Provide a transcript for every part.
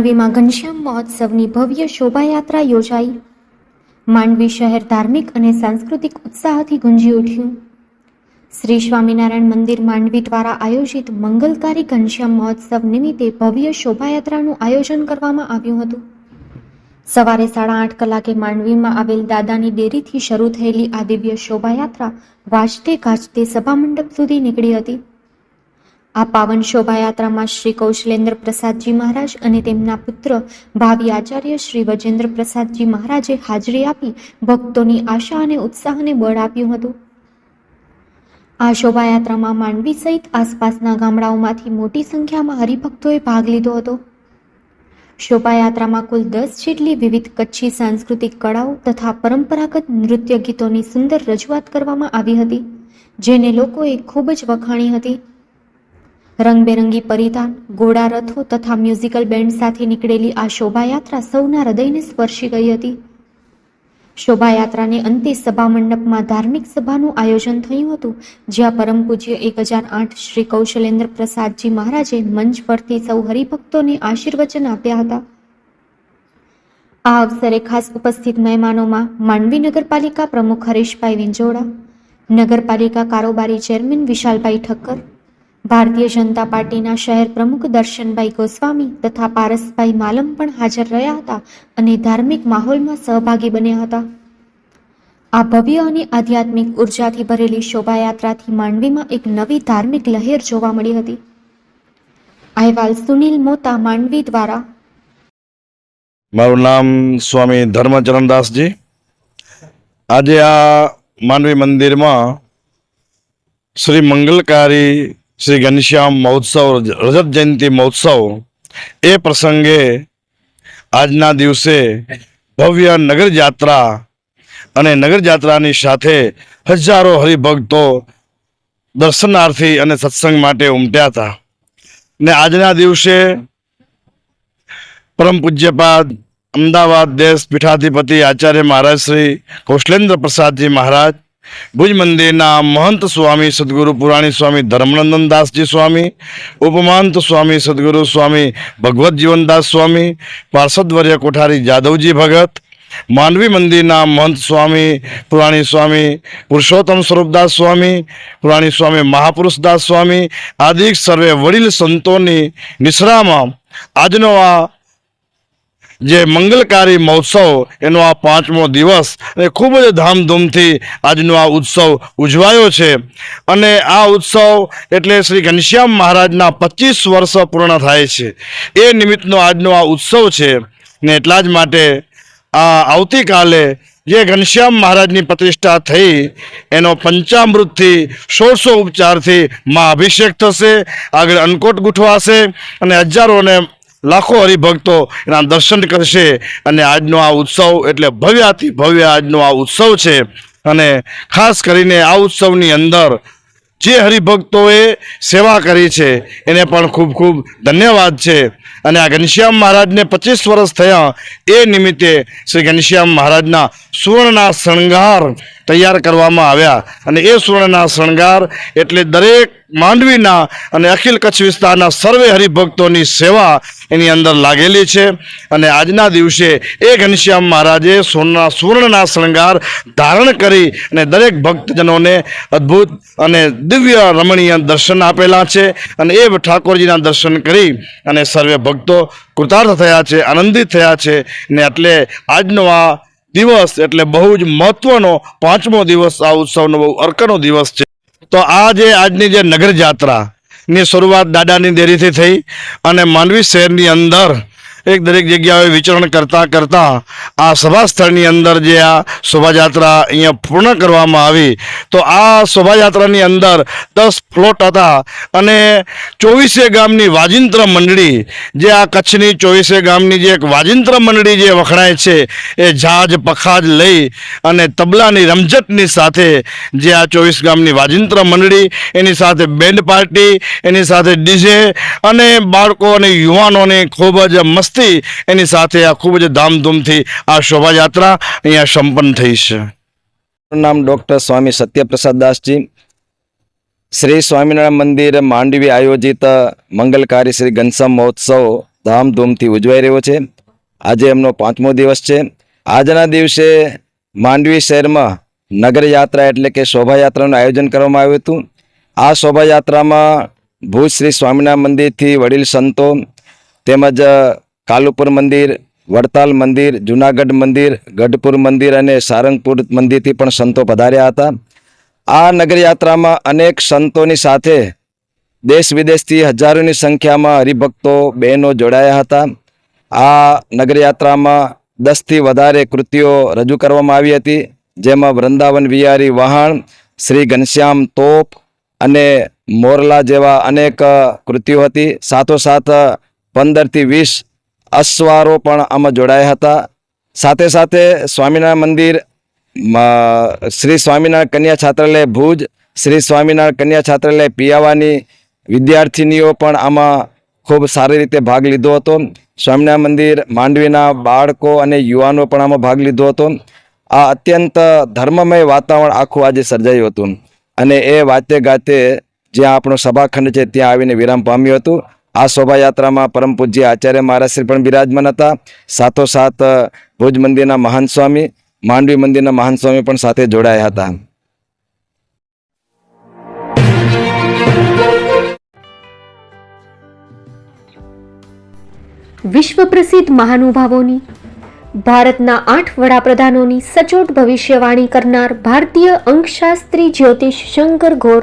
માંડવીમાં ઘનશ્યામ મહોત્સવની ભવ્ય શોભાયાત્રા યોજાઈ. માંડવી શહેર ધાર્મિક અને સાંસ્કૃતિક ઉત્સાહથી ગુંજી ઉઠ્યું. શ્રી સ્વામિનારાયણ મંદિર માંડવી દ્વારા આયોજિત મંગલકારી ઘનશ્યામ મહોત્સવ નિમિત્તે ભવ્ય શોભાયાત્રાનું આયોજન કરવામાં આવ્યું હતું. સવારે સાડા આઠ કલાકે માંડવીમાં આવેલ દાદાની ડેરીથી શરૂ થયેલી આ દિવ્ય શોભાયાત્રા વાજતે ગાજતે સભામંડપ સુધી નીકળી હતી. આ પાવન શોભાયાત્રામાં શ્રી કૌશલેન્દ્ર પ્રસાદજી મહારાજ અને તેમના પુત્ર ભાવિ આચાર્ય શ્રી વજેન્દ્ર પ્રસાદજી મહારાજે હાજરી આપી ભક્તોની આશા અને ઉત્સાહને બળ આપ્યું હતું. આ શોભાયાત્રામાં માંડવી સહિત આસપાસના ગામડાઓમાંથી મોટી સંખ્યામાં હરિભક્તોએ ભાગ લીધો હતો. શોભાયાત્રામાં કુલ દસ જેટલી વિવિધ કચ્છી સાંસ્કૃતિક કળાઓ તથા પરંપરાગત નૃત્ય ગીતોની સુંદર રજૂઆત કરવામાં આવી હતી, જેને લોકોએ ખૂબ જ વખાણી હતી. રંગબેરંગી પરિધાન ઘોડા રથો તથા મ્યુઝિકલ બેન્ડ સાથે નીકળેલી આ શોભાયાત્રા સૌના હૃદયને સ્પર્શી ગઈ હતી. શોભાયાત્રાને અંતે સભા મંડપમાં ધાર્મિક સભાનું આયોજન થયું હતું, જ્યાં પરમ પૂજ્ય એક હજાર આઠ શ્રી કૌશલેન્દ્ર પ્રસાદજી મહારાજે મંચ પરથી સૌ હરિભક્તોને આશીર્વચન આપ્યા હતા. આ અવસરે ખાસ ઉપસ્થિત મહેમાનોમાં માંડવી નગરપાલિકા પ્રમુખ હરીશભાઈ વિંજોડા, નગરપાલિકા કારોબારી ચેરમેન વિશાલભાઈ ઠક્કર ભારતીય જનતા પાર્ટીના શહેર પ્રમુખ દર્શનભાઈ ગોસ્વામી તથા પારસભાઈ માલમ પણ હાજર રહ્યા હતા અને ધાર્મિક માહોલમાં સહભાગી બન્યા હતા. આ ભવ્ય અને આધ્યાત્મિક ઉર્જાથી ભરેલી શોભાયાત્રાથી માંડવીમાં એક નવી ધાર્મિક લહેર જોવા મળી હતી. અહેવાલ સુનિલ મોતા, માંડવી દ્વારા. મારું નામ સ્વામી ધર્મચરણદાસજી આજે આ માનવી મંદિરમાં શ્રી મંગલકારી શ્રી ઘનશ્યામ મહોત્સવ, રજત જયંતિ મહોત્સવ, એ પ્રસંગે આજના દિવસે ભવ્ય નગર જાત્રા અને નગર જાત્રાની સાથે હજારો હરિભક્તો દર્શનાર્થી અને સત્સંગ માટે ઉમટ્યા હતા. ને આજના દિવસે પરમ પૂજ્યપાદ અમદાવાદ દેશ પીઠાધિપતિ આચાર્ય મહારાજ શ્રી કૌશલેન્દ્ર પ્રસાદજી મહારાજ ભુજ મંદિરના મહંત સ્વામી સદગુરુ પુરાણી સ્વામી ધર્મનંદન દાસજી સ્વામી, ઉપમહંત સ્વામી સદગુરુ સ્વામી ભગવત જીવનદાસ સ્વામી પાર્ષદવર્ય કોઠારી જાદવજી ભગત માનવી મંદિરના મહંત સ્વામી પુરાણી સ્વામી પુરુષોત્તમ સ્વરૂપદાસ સ્વામી પુરાણી સ્વામી મહાપુરુષદાસ સ્વામી આદિ સર્વે વડીલ સંતોની નિશ્રામાં આજનો આ જે મંગલકારી મહોત્સવ, એનો આ પાંચમો દિવસ અને ખૂબ જ ધામધૂમથી આજનો આ ઉત્સવ ઉજવાયો છે. અને આ ઉત્સવ એટલે શ્રી ઘનશ્યામ મહારાજના પચીસ વર્ષ પૂર્ણ થાય છે. એ નિમિત્તનો આજનો આ ઉત્સવ છે. ને એટલા જ માટે આ આવતીકાલે જે ઘનશ્યામ મહારાજની પ્રતિષ્ઠા થઈ, એનો પંચામૃતથી સોળસો ઉપચારથી મા અભિષેક થશે, આગળ અન્નકોટ ગૂંઠવાશે અને હજારોને લાખો હરિભક્તો એના દર્શન કરશે અને આજનો આ ઉત્સવ એટલે ભવ્યાથી ભવ્ય આજનો આ ઉત્સવ છે. અને ખાસ કરીને આ ઉત્સવની અંદર જે હરિભક્તોએ સેવા કરી છે, એને પણ ખૂબ ખૂબ ધન્યવાદ છે. અને આ ઘનશ્યામ મહારાજને પચીસ વર્ષ થયા, એ નિમિત્તે શ્રી ઘનશ્યામ મહારાજના સુવર્ણના શણગાર તૈયાર કરવામાં આવ્યા. અને એ સુવર્ણના શણગાર એટલે દરેક માંડવીના અને અખિલ કચ્છ વિસ્તારના સર્વે હરિભક્તોની સેવા એની અંદર લાગેલી છે. અને આજના દિવસે એ ઘનશ્યામ મહારાજે સોના સુવર્ણના શણગાર ધારણ કરી અને દરેક ભક્તજનોને અદ્ભુત અને દિવ્ય રમણીય દર્શન આપેલા છે. અને એ ઠાકોરજીના દર્શન કરી અને સર્વે ભક્તો કૃતાર્થ થયા છે, આનંદિત થયા છે. ને એટલે આજનો આ દિવસ એટલે બહુ જ મહત્વનો પાંચમો દિવસ, આ ઉત્સવનો બહુ અર્કનો દિવસ છે. તો આ જે આજની જે નગર જાત્રા ની શરૂઆત દાદાની દેરીથી થઈ અને માંડવી શહેરની અંદર એક દરેક જગ્યાએ વિચરણ કરતાં કરતાં આ સભા સ્થળની અંદર જે આ શોભાયાત્રા અહીંયા પૂર્ણ કરવામાં આવી, તો આ શોભાયાત્રાની અંદર દસ ફ્લોટ હતા અને ચોવીસે ગામની વાજિંત્ર મંડળી, જે આ કચ્છની ચોવીસે ગામની જે એક વાજિંત્ર મંડળી જે વખણાય છે, એ જાજ પખાજ લઈ અને તબલાની રમઝટની સાથે જે આ ચોવીસ ગામની વાજિંત્ર મંડળી, એની સાથે બેન્ડ પાર્ટી, એની સાથે ડીજે અને બાળકો અને યુવાનોને ખૂબ જ મસ્તી એની સાથે આ ખૂબ જ ધામધૂમથી આ શોભાયાત્રા અહીંયા સંપન્ન થઈ છે. નામ ડૉક્ટર સ્વામી સત્યપ્રસાદ દાસજી. શ્રી સ્વામિનારાયણ મંદિર માંડવી આયોજિત મંગલકારી શ્રી ઘનશ્યામ મહોત્સવ ધામધૂમથી ઉજવાઈ રહ્યો છે. આજે એમનો પાંચમો દિવસ છે. આજના દિવસે માંડવી શહેરમાં નગરયાત્રા એટલે કે શોભાયાત્રાનું આયોજન કરવામાં આવ્યું હતું. આ શોભાયાત્રામાં ભુજ શ્રી સ્વામિનારાયણ મંદિરથી વડીલ સંતો તેમજ કાલુપુર મંદિર, વડતાલ મંદિર, જુનાગઢ મંદિર, ગઢપુર મંદિર અને સારંગપુર મંદિરથી પણ સંતો પધાર્યા હતા. આ નગરયાત્રામાં અનેક સંતોની સાથે દેશ વિદેશથી હજારોની સંખ્યામાં હરિભક્તો, બહેનો જોડાયા હતા. આ નગરયાત્રામાં દસથી વધારે કૃતિઓ રજૂ કરવામાં આવી હતી, જેમાં વૃંદાવન વિહારી વહાણ, શ્રી ઘનશ્યામ તોપ અને મોરલા જેવા અનેક કૃતિઓ હતી. સાથોસાથ પંદરથી વીસ અશ્વારો પણ આમાં જોડાયા હતા. સાથે સાથે સ્વામિનારાયણ મંદિર શ્રી સ્વામિનારાયણ કન્યા છાત્રાલય ભુજ, શ્રી સ્વામિનારાયણ કન્યા છાત્રાલય પિયાવાની વિદ્યાર્થિનીઓ પણ આમાં ખૂબ સારી રીતે ભાગ લીધો હતો. સ્વામિનારાયણ મંદિર, માંડવીના બાળકો અને યુવાનો પણ આમાં ભાગ લીધો હતો. આ અત્યંત ધર્મમય વાતાવરણ આખું આજે સર્જાયું હતું. અને એ વાતે ગાતે જ્યાં આપણો સભાખંડ છે, ત્યાં આવીને વિરામ પામ્યું હતું. આ શોભાયાત્રામાં પરમ પૂજ્ય આચાર્ય મહારાજશ્રી પણ બિરાજમાન હતા. સાથોસાથ ભુજ મંદિરના મહાન સ્વામી, માંડવી મંદિરના મહાન સ્વામી પણ સાથે જોડાયા હતા. વિશ્વ પ્રસિદ્ધ મહાનુભાવોની, ભારતના આઠ વડાપ્રધાનોની સચોટ ભવિષ્યવાણી કરનાર ભારતીય અંકશાસ્ત્રી જ્યોતિષ શંકર ઘોર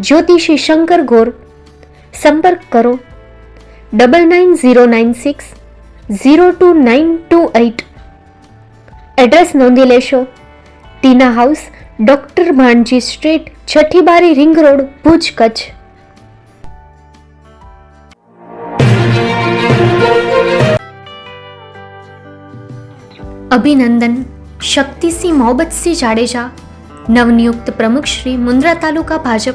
જ્યોતિષી શંકર ગોર. સંપર્ક કરો. Double nine zero nine six zero two nine two eight address નોંધી લેશો. Tina house, doctor Bhanji street છઠ્ઠી બારી રિંગ રોડ, ભુજ કચ્છ. અભિનંદન. શક્તિસિંહ મોહબ્બતસિંહ જાડેજા. નવનિયુક્ત પ્રમુખ શ્રી મુન્દ્રા તાલુકા ભાજપ.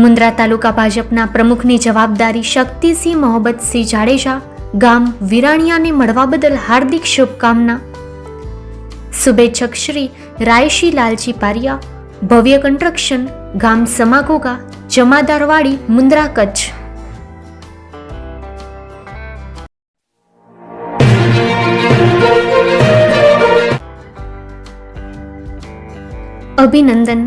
મુન્દ્રા તાલુકા ભાજપના પ્રમુખની જવાબદારી શક્તિસિંહ મોહબ્બતસિંહ જાડેજા, ગામ વિરાણિયાને મળવા બદલ હાર્દિક શુભકામના. શુભેચ્છક શ્રી રાયશી લાલજી પારિયા, ભવ્ય કન્સ્ટ્રક્શન, ગામ સમાગોગા, જમાદારવાડી, મુન્દ્રા કચ્છ. અભિનંદન.